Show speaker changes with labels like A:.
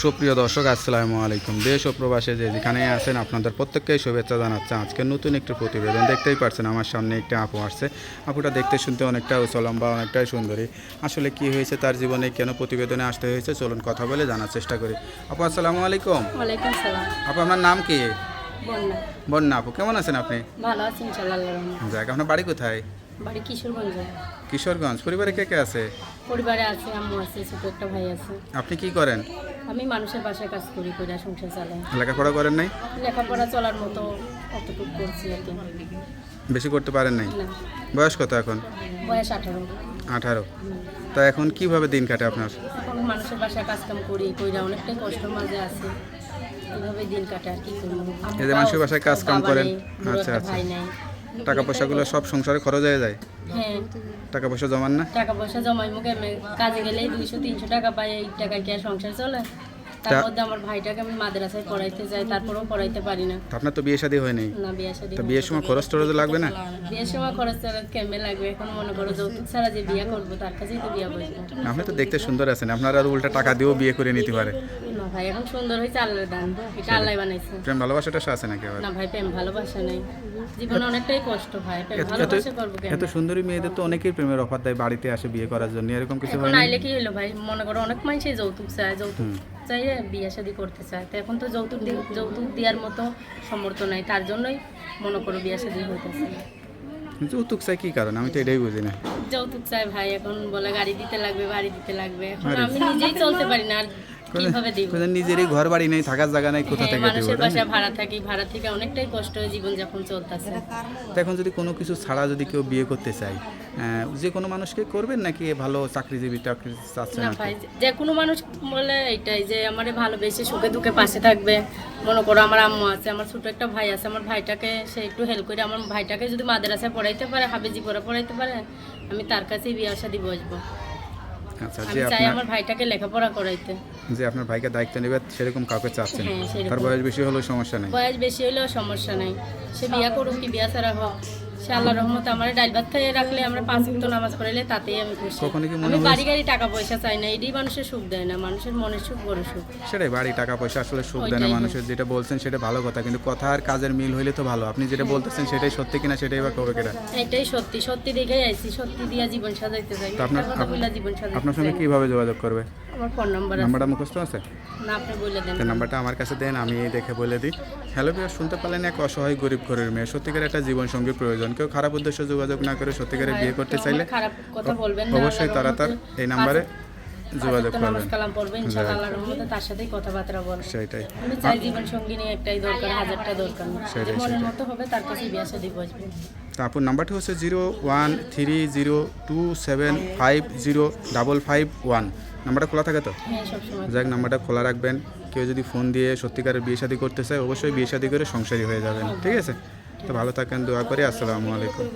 A: সুপ্রিয় দর্শক আসসালামু আলাইকুম। দেশ ও প্রবাসে যে যেখানে আছেন আপনাদের প্রত্যেককেই শুভেচ্ছা জানাচ্ছে। আজকে নতুন একটি প্রতিবেদন দেখতেই পারছেন আমার সামনে একটি আপু আসছে। আপুটা দেখতে শুনতে অনেকটা উচলম্বা অনেকটাই সুন্দরী। আসলে কি হয়েছে তার জীবনে কেন প্রতিবেদনে আসতে হয়েছে চলুন কথা বলে জানার চেষ্টা করি। আপু আসসালামু আলাইকুম। আপু আপনার নাম কি?
B: বন্যা।
A: বন্যা আপু কেমন আছেন আপনি?
B: ভালো আছি ইনশাল্লাহ আল্লাহর রহমতে।
A: যাক আপনার বাড়ি কোথায়?
B: বাড়ি কিশোরগঞ্জ।
A: কিশোরগঞ্জ পরিবারে কে কে আছে?
B: পরিবারে আছে আম্মু আছে ছোট একটা ভাই আছে।
A: আপনি কি করেন?
B: আমি মানুষের বাসায় কাজ করি করে সংসার চালাই।
A: লেখাপড়া করেন নাই?
B: লেখাপড়া চলার মতো অতটুকু করছি আর কি।
A: বেশি করতে পারেন নাই? বয়স কত এখন?
B: বয়স আঠারো।
A: আঠারো। তা এখন কীভাবে দিন কাটে আপনার?
B: এখন মানুষের বাসায় কাজ কাম করি কইরা অনেকটাই কষ্ট মাঝে আছে। এইভাবে দিন কাটে আর কি করব?
A: মানুষের বাসায় কাজ কাম করেন? আচ্ছা, আচ্ছা। টাকা পয়সাগুলো সব সংসারে খরচ হয়ে যায়।
B: হ্যাঁ।
A: টাকা পয়সা জমান না?
B: টাকা পয়সা জমাই মুখে কাজে গেলে দুইশো তিনশো টাকা পাই এই টাকায় কি আর সংসার চলে? তার মধ্যে আমার ভাইটাকে আমি মাদ্রাসায় পড়াইতে চাই তারপরেও পড়াইতে পারি না।
A: আপনার তো বিয়ে শাদী হয় নাই
B: না বিয়ে শাদী
A: তো বিয়ের সময় খরচ টরচ লাগবে না?
B: বিয়ের সময় খরচ টরচ কেমনে লাগবে? এখন মনে করো যৌতুক ছাড়া যে বিয়ে করব তার কাছেই তো বিয়ে বসবো।
A: আপনি তো দেখতে সুন্দর আছেন আপনার আর উল্টা টাকা দিয়েও বিয়ে করে নিতে পারে।
B: না ভাই এখন সুন্দর হয়েছে আল্লাহর দান। এটা আল্লাহ বানাইছে।
A: প্রেম ভালোবাসাটা আছে নাকি আবার?
B: না ভাই প্রেম ভালোবাসা নেই। জীবনে অনেকটাই কষ্ট ভাই প্রেম
A: এত- এত
B: ভালোবাসা করব কেন
A: এত সুন্দরী মেয়েদের তো অনেকেই প্রেমের অফার দেয় বাড়িতে আসে বিয়ে করার জন্য। এরকম কিছু হয় না
B: কি হলো ভাই? মনে করো অনেক মানুষই যৌতুক চায় যৌতুক চাইয়ে বিয়ে শাদী করতে চায়। তো এখন তো যৌতুক যৌতুক দেওয়ার মতো সমর্থ নাই। তার জন্যই মনে করো বিয়ে শাদী হইতেছে।
A: যৌতুক চাই কি কারণ? আমি তো এটাই বুঝি না।
B: যৌতুক চাই ভাই। এখন বলে গাড়ি দিতে লাগবে বাড়ি দিতে লাগবে। এখন আমি নিজেই চলতে পারি না। আর কীভাবে দিব?
A: নিজেরই ঘর বাড়ি নেই থাকার জায়গা নেই কোথা
B: হ্যাঁ,
A: থেকে দিব
B: মানুষের ভাড়া থাকি ভাড়া থেকে অনেকটাই কষ্ট হয় জীবন যাপন চলতেছে
A: এখন যদি কোনো কিছু ছাড়া যদি কেউ বিয়ে করতে চায় যে কোনো মানুষকে করবেন নাকি ভালো চাকরিজীবী চাকরি চাচ্ছেন
B: না ভাই যে কোনো মানুষ বলে এটাই যে আমার ভালোবেসে সুখে দুঃখে পাশে থাকবে। মনে করো আমার আম্মু আছে আমার ছোট একটা ভাই আছে আমার ভাইটাকে সে একটু হেল্প করে আমার ভাইটাকে যদি মাদ্রাসায় পড়াইতে পারে হাবেজি পড়া পড়াইতে পারে আমি তার কাছেই বিয়ে শাদি বসবো
A: আচ্ছা যে
B: চাই
A: আপনার
B: আমার ভাইটাকে লেখাপড়া করাইতে।
A: যে আপনার ভাইকে দায়িত্ব নেবে সেরকম কাউকে চাচ্ছেন
B: হ্যাঁ, সেরকম।
A: তার বয়স বেশি হলেও সমস্যা নেই।
B: বয়স বেশি হলেও সমস্যা নাই। সে বিয়া করুক কি বিয়া ছাড়া হোক। সে আল্লাহ রহমতে আমার ডাইল ভাত খাইয়ে রাখলে আমরা পাঁচ উক্ত নামাজ পড়াইলে তাতেই আমি খুশি।
A: মনে
B: আমি বাড়ি গাড়ি টাকা পয়সা চাই না এটাই মানুষের সুখ দেয় না মানুষের মনের সুখ বড় সুখ।
A: সেটাই বাড়ি টাকা পয়সা আসলে সুখ দেয় না মানুষের যেটা বলছেন সেটা ভালো কথা কিন্তু কথা আর কাজের মিল হইলে তো ভালো। আপনি যেটা বলতেছেন সেটাই সত্যি কিনা সেটাই বা কবে কেটা
B: এটাই সত্যি সত্যি দেখেই আইছি সত্যি দিয়া জীবন সাজাইতে চাই।
A: আপনার-
B: কথা জীবন সাজাইতে
A: আপনার সঙ্গে। কীভাবে যোগাযোগ করবে?
B: আমার ফোন নাম্বার আছে।
A: নাম্বারটা মুখস্থ আছে?
B: না আপনি বলে দেন।
A: নাম্বারটা আমার কাছে দেন আমি দেখে বলে দিই। হ্যালো বিয়ার শুনতে পারলেন এক অসহায় গরিব ঘরের মেয়ে। সত্যিকার একটা জীবন সঙ্গী প্রয়োজন। কেউ খারাপ উদ্দেশ্যে যোগাযোগ না করে সত্যিকারে বিয়ে করতে চাইলে
B: খারাপ কথা বলবেন না
A: অবশ্যই তারা তার এই নাম্বারে যোগাযোগ করবেন।
B: কালাম পড়বে ইনশাআল্লাহ রহমতে তার সাথেই কথাবার্তা বলবে।
A: সেটাই।
B: আমি চাই জীবন সঙ্গী নিয়ে একটাই দরকার হাজারটা দরকার। মনের মতো হবে তার কাছে বিয়ে শাদী
A: তো আপনার নাম্বারটি হচ্ছে zero one three zero two seven five zero double five one. নাম্বারটা খোলা থাকে তো?
B: হ্যাঁ
A: যাক নাম্বারটা খোলা রাখবেন। কেউ যদি ফোন দিয়ে সত্যিকারের বিয়ে শাদী করতে চায় অবশ্যই বিয়ে শাদী করে সংসারী হয়ে যাবেন। ঠিক আছে? তো ভালো থাকেন দোয়া করি। আসসালামু আলাইকুম।